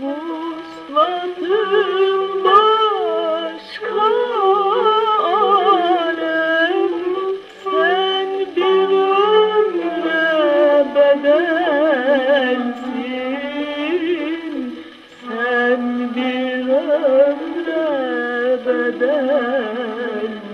Vusladım başka alem. Sen bir ömre bedelsin. Sen bir ömre bedelsin.